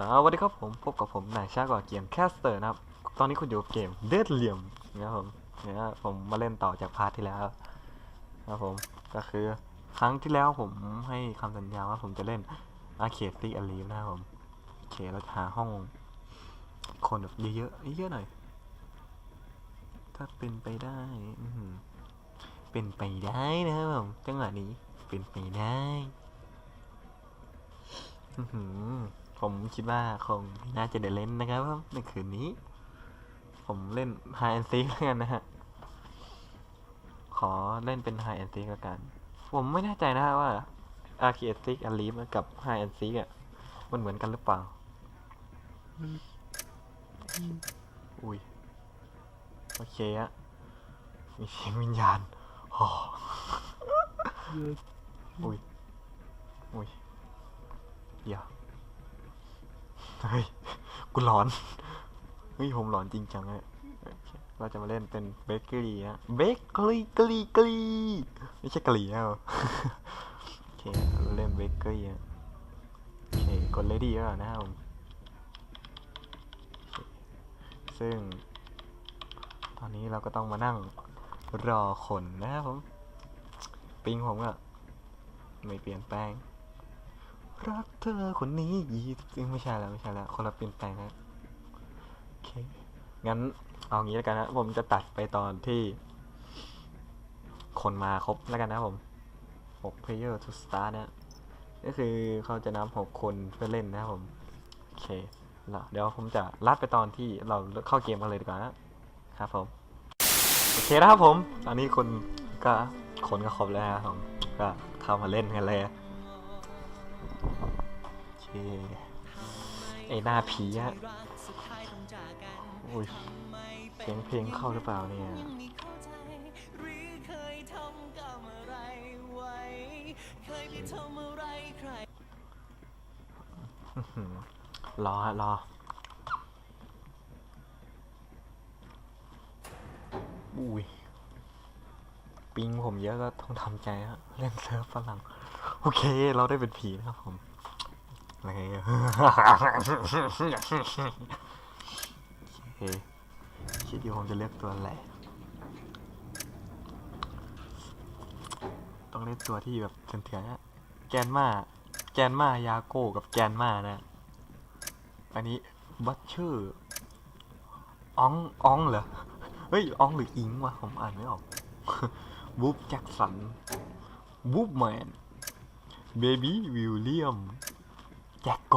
สวัสดีครับผมพบกับผมนายชาก่อเกมแคสเตอร์นะครับ ตอนนี้คุณอยู่กับเกมเดดเหลี่ยมนะครับผมเนี่ยผมมาเล่นต่อจากพาร์ทที่แล้วนะครับผมก็คือครั้งที่แล้วผมให้คำสัญญาว่าผมจะเล่นอาเคติอลีฟนะครับผมโอเคเราหาห้องคนแบบเยอะๆเยอะหน่อย ถ้าเป็นไปได้อืเป็นไปได้นะครับผมจังหวะนี้เป็นไปได้อือหือ ผมคิดว่าคงน่าจะได้เล่นนะครับในคืนนี้ ผมเล่น High and Seek แล้วกันนะฮะ ขอเล่นเป็น High and Seek แล้วกัน ผมไม่แน่ใจนะฮะว่า Arcade Seek a l i v กับ High and Seek อะ มันเหมือนกันหรือเปล่า อุ้ย โอเคอะมีเสียงวิญญาณโอ้อุ้ย อุ้ย เดี๋ยว เฮ้ย กูหลอน เฮ้ย ผมหลอนจริงจังเลยเราจะมาเล่นเป็นเบเกอรี่ฮะเบเกอรี่กะลีกะลีไม่ใช่กะหรี่นะโอเคเราเล่นเบเกอรี่ฮะโอเค กดเลดี้แล้วนะครับผมซึ่ง ตอนนี้เราก็ต้องมานั่งรอคนนะครับผม ปิงผมก็ไม่เปลี่ยนแปลง รักเธอคนนี้ยี่จริงไม่ใช่แล้วไม่ใช่แล้ว คนละเปลี่ยนแปลงนะโอเค งั้นเอางี้แล้วกันนะ ผมจะตัดไปตอนที่ คนมาครบแล้วกันนะผม6 player to start นะก็คือเขาจะนับ6คนเพื่อเล่นนะครับผม โอเคแล้วเดี๋ยวผมจะลัดไปตอนที่เราเข้าเกมกันเลยดีกว่านะครับผม โอเคนะครับผม ตอนนี้คนก็คนก็ครบแล้วนะครับผม ก็เข้ามาเล่นกันเลย ไอหน้าผีอะอุ้ยเสียงเพลงเข้าหรือเปล่าเนี่ยรอฮะรออุ้ยปิงผมเยอะก็ต้องทำใจฮะเล่นเซิร์ฟฝรั่ง โอเค เราได้เป็นผีนะครับผม อะไรโอเคคิดอยู่ผมจะเลือกตัวอะไรต้องเลือกตัวที่แบบเถื่อนๆนะแกนมาแกนมายาโก้กับแกนมานะ อันนี้บัตเชอร์อองอองเหรอ เฮ้ยอองหรืออิงวะผมอ่านไม่ออกบูบแจ็คสันบูบแมนเบบี้วิลเลียม แจ็คโก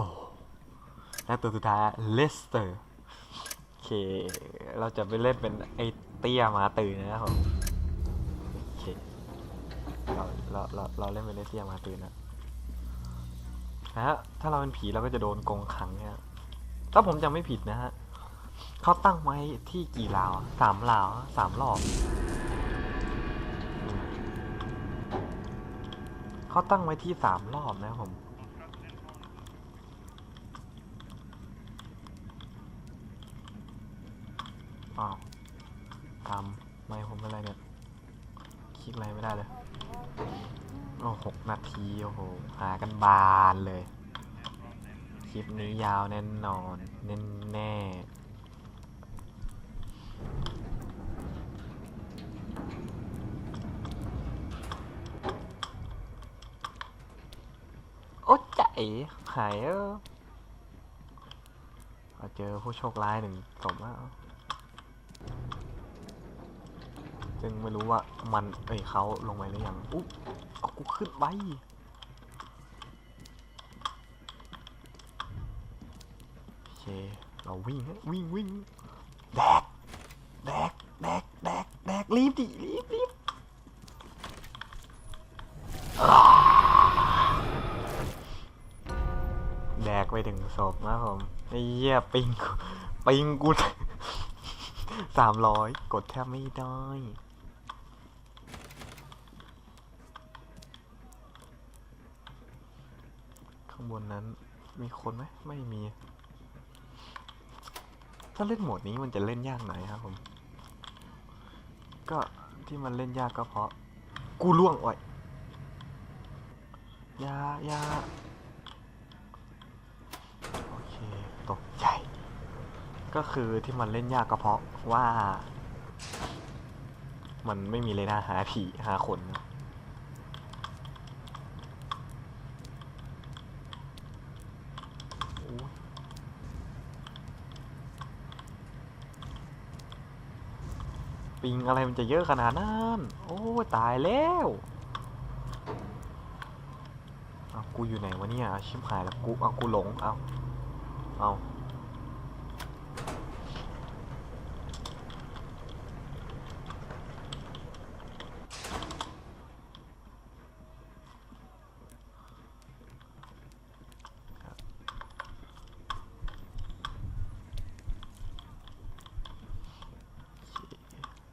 และตัวสุดท้ายเลสเตอร์โอเค เราจะไปเล่นเป็นไอเตี้ยมาตื่นนะครับผมโอเคเราเราเราเราเล่นเป็นไอเตี้ยมาตื่นนะนะฮะถ้าเราเป็นผีเราก็จะโดนกงขังเนี่ยถ้าผมจำไม่ผิดนะฮะเขาตั้งไว้ที่กี่ราวสามราวสามรอบเขาตั้งไว้ที่สามรอบนะครับผม อ้าวไม่ผมเป็นไรเนี่ย คลิกอะไรไม่ได้เลย โอ้หกนาที โอ้โห หากันบานเลย คลิปนี้ยาวแน่นอน แน่แน่โอ้ใจหายเออเอาเจอผู้โชคร้ายหนึ่งสมแล้ว ซึ่งไม่รู้ว่ามันเอ้ยเขาลงไปหรือยังอุ๊บเอากูขึ้นไปโอเคเราวิ่งฮะวิ่งวิ่งแดกแดกแดกแดกแดกรีบดิรีบรีบแดกไปถึงศพนะผมไอ้เหี้ยปิงปิงกูสามร้อยกดแทบไม่ได้ ข้างบ นั้นมีคนไหมไม่มี ถ้าเล่นโหมดนี้มันจะเล่นยากไหนครับผม ก็ที่มันเล่นยากก็เพราะ กูล่วงอ่อยยายาโอเค ตกใจ ก็คือที่มันเล่นยากก็เพราะว่า มันไม่มีเรดาร์หาผีหาคนนะโอ้ย ปิงอะไรมันจะเยอะขนาดนั้น โอ้ตายแล้วเอากูอยู่ไหนวะเนี่ยชิบหายแล้วกูเอากูหลงเอาเอา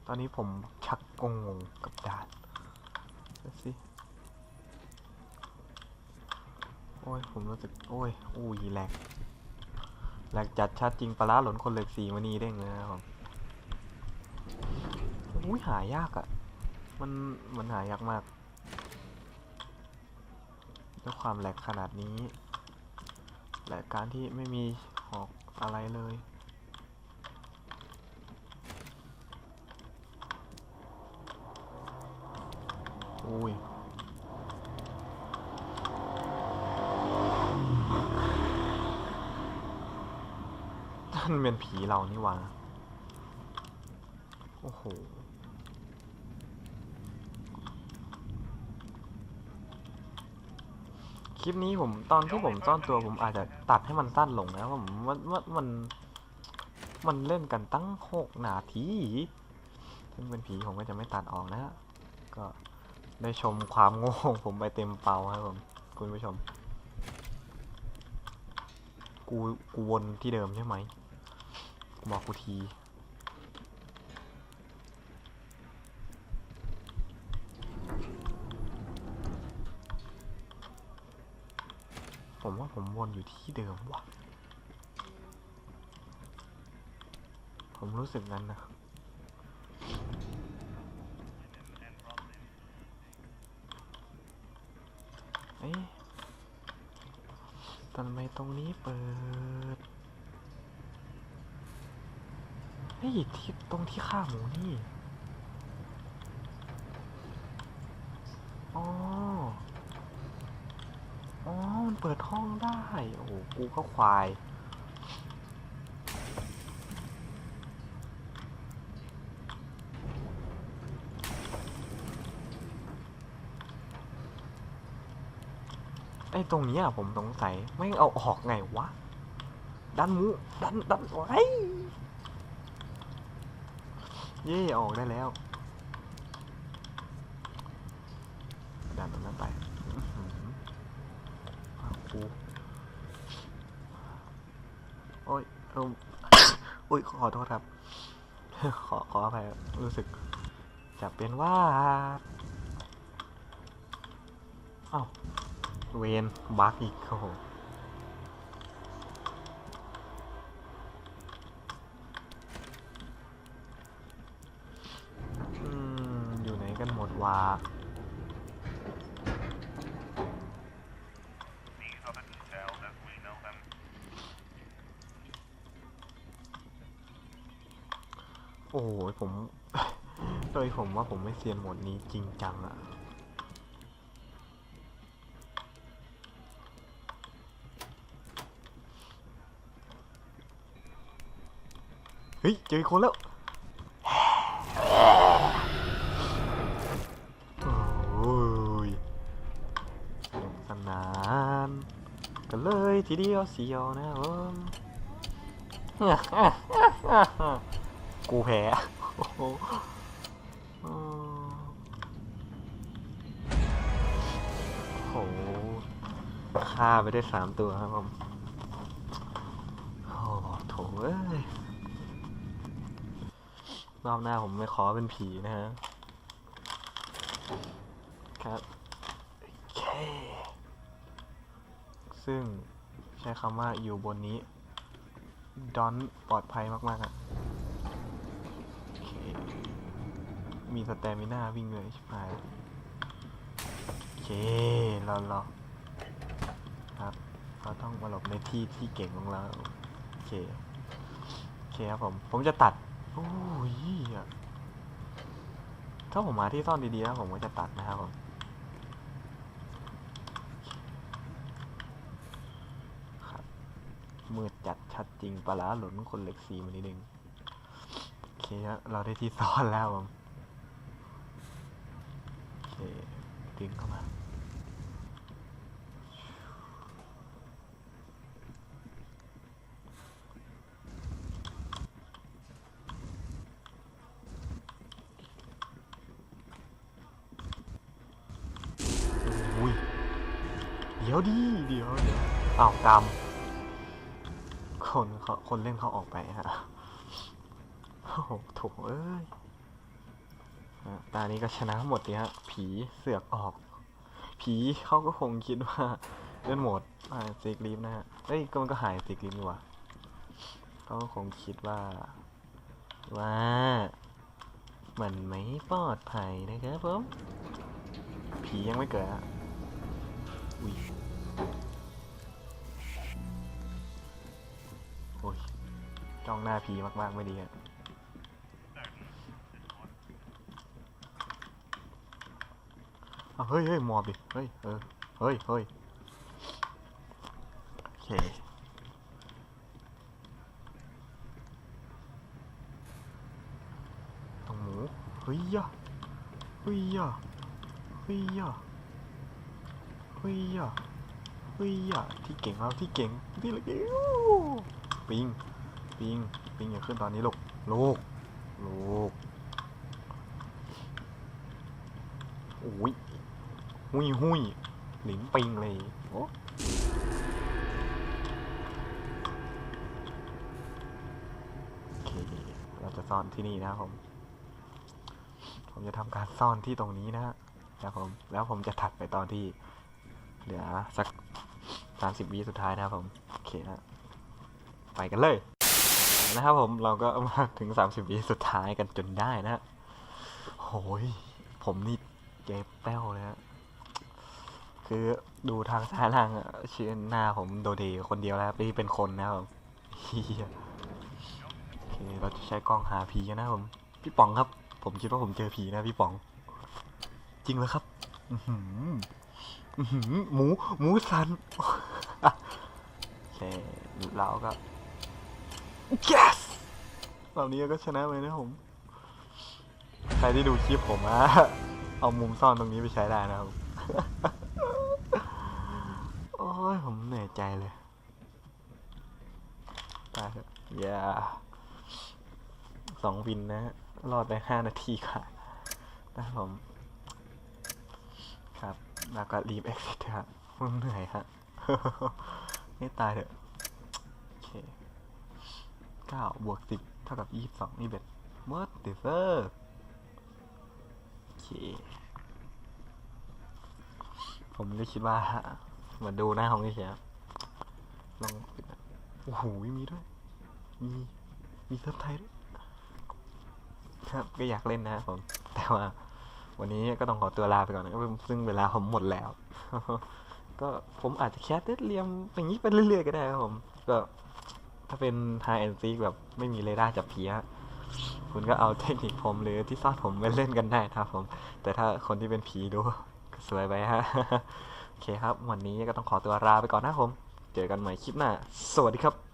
ต อนนี้ผมชักงงงกับด่านดูสิโอ้ย ผมรู้สึก โอ้ย อู้ยแหลกแหลกจัดชัดจริงปลาร้าหล่นคนเหล็กสีมานีเด้งเลยนะครับอุ้ยหายากอะ่ะ มันมันหายากมากด้วยความแหลกขนาดนี้ และการที่ไม่มีหอกอะไรเลย อุ้ยนั่นเป็นผีเรานี่หว่าโอ้โหคลิปนี้ผมตอนที่ผมซ่อนตัวผมอาจจะตัดให้มันสั้นลงนะผมว่าว่ามัน มันเล่นกันตั้งหกนาที ซึ่งเป็นผีผมก็จะไม่ตัดออกนะ ก็ ได้ชมความโง่ของผมไปเต็มเปล่าครับผมคุณผู้ชม กูกูวนที่เดิมใช่ไหมบอกกูทีผมว่าผมวนอยู่ที่เดิมว่ะ ผมรู้สึกงั้นนะ เอ๊ะทำไมตรงนี้เปิดเฮ้ยที่ตรงที่ฆ่าหมูนี่อ๋ออ๋อ มันเปิดห้องได้ โอ้โห กูก็ควาย ไอ้ตรงนี้ยผมสงสัยไม่เอาออกไงวะ ดันมูดันดันไว้เย่ออกได้แล้ว ดันตรงนั้นไปอื้อหืออ้าวกูโอ้ยเอมอุ้ย ขอโทษครับ ขอขออภัยรู้สึก จะเป็นว่าอ้าว เวนบักอีกโอ้โหอยู่ไหนกันหมดวะโอ้โหผม โดยผมว่าผมไม่เซียนหมดนี้จริงจังอะ เฮ้ย เจอคนแล้วโอ้ยสนานกันเลยทีเดียวเสียวนะผมกูแพ้โอ้โหอืมโอ้โหฆ่าไปได้สามตัวครับผม โอ้โหโถเอ้ย รอบหน้าผมไม่ขอเป็นผีนะฮะ ครับโอเคซึ่งใช้คำว่าอยู่บนนี้ ดอนปลอดภัยมากๆอะโอเคมีสแตมิน่าวิ่งเลยชิบหายโอเครอรอครับเราต้องมาหลบในที่ที่เก่งของเรา โอเค โอเคครับผม ผมจะตัด โอ้ย ถ้าผมมาที่ซ่อนดีๆนะผมก็จะตัดนะครับผมครับมืดจัดชัดจริงปลาหลุนคนเหล็กสีมานิดนึงโอเคครับเราได้ที่ซ่อนแล้วผมโอเคดึงเข้ามา อุ้ย เดี๋ยวดิเดี๋ยวเดี๋ยวอ้าวกรรมคนเขาคนเล่นเขาออกไปฮะโอ้โหถูกเอ้ยตานี้ก็ชนะหมดเลยฮะ ผีเสือกออก ผีเขาก็คงคิดว่าเล่นหมดหาซีกลิฟนะฮะเอ้ยก็มันก็หายซีกลิฟนี่หว่าเขาก็คงคิดว่า ว่ามันไม่ปลอดภัยนะครับผมผียังไม่เกิดอะอุ้ย โอ้ยจ้องหน้าผีมากๆ ไม่ดีอะเอาเฮ้ยเฮ้ยมอบดิ เฮ้ย เออ เฮ้ยเฮ้ยโอเคต้องหมูเฮ้ยยะเฮ้ยยะเฮ้ยยะเฮ้ยอะ เฮ้ยอะที่เก่งครับที่เก่งที่ละเก่งปิงปิงปิงอย่าขึ้นตอนนี้ลูกลูกลูกโอ้ยหุยหุยหลินปิงเลยโอ้เราจะซ่อนที่นี่นะครับผม ผมจะทำการซ่อนที่ตรงนี้นะฮะนะครับผม แล้วผมจะถัดไปตอนที่ เหลือสัก สามสิบวิสุดท้ายนะครับผม โอเคนะ ไปกันเลย นะครับผมเราก็มาถึงสามสิบวิสุดท้ายกันจนได้นะ โหย ผมนี่เจ็บแป้วเลยฮะคือดูทางซ้ายล่างชื่อหน้าผมโดเดคนเดียวแล้วที่เป็นคนนะครับผมเฮียโอเคเราจะใช้กล้องหาผีกันนะครับผม พี่ป๋องครับ ผมคิดว่าผมเจอผีนะพี่ป๋อง จริงเหรอครับอือหืออื้อหือหมู หมูสัน โอเคเราก็ yes รอบนี้ก็ชนะเลยนะผม ใครที่ดูคลิปผมอะเอามุมซ่อนตรงนี้ไปใช้ได้นะครับ โอ้ยผมเหนื่อยใจเลยตายเถอะอย่าสองวินนะ รอดไปห้านาทีค่ะนะผม ครับ แล้วก็รีบ exit เถอะครับเหนื่อยฮะให้ตายเถอะโอเคเก้าบวกสิบเท่ากับยี่สิบสองนี่เบ็ด what the fuck โอเค ผมก็คิดว่ามือนดูหน้าของนี่เฉยครับลองปิดนะโอ้โหมีด้วย มี มีซับไทยด้วย ครับ ก็อยากเล่นนะผม แต่ว่าวันนี้ก็ต้องขอตัวลาไปก่อนนะซึ่งเวลาผมหมดแล้ว ก็ผมอาจจะแคสเรียมอย่างนี้ไปเรื่อยๆก็ได้ครับผมก็ถ้าเป็นไฮแอนซีแบบไม่มีเรดาร์จับผีฮะคุณก็เอาเทคนิคผมหรือที่ซ่อนผมไปเล่นกันได้ครับผม แต่ถ้าคนที่เป็นผีดูก็สวยไปฮะโอเคครับ วันนี้ก็ต้องขอตัวลาไปก่อนนะครับผม เจอกันใหม่คลิปหน้า สวัสดีครับ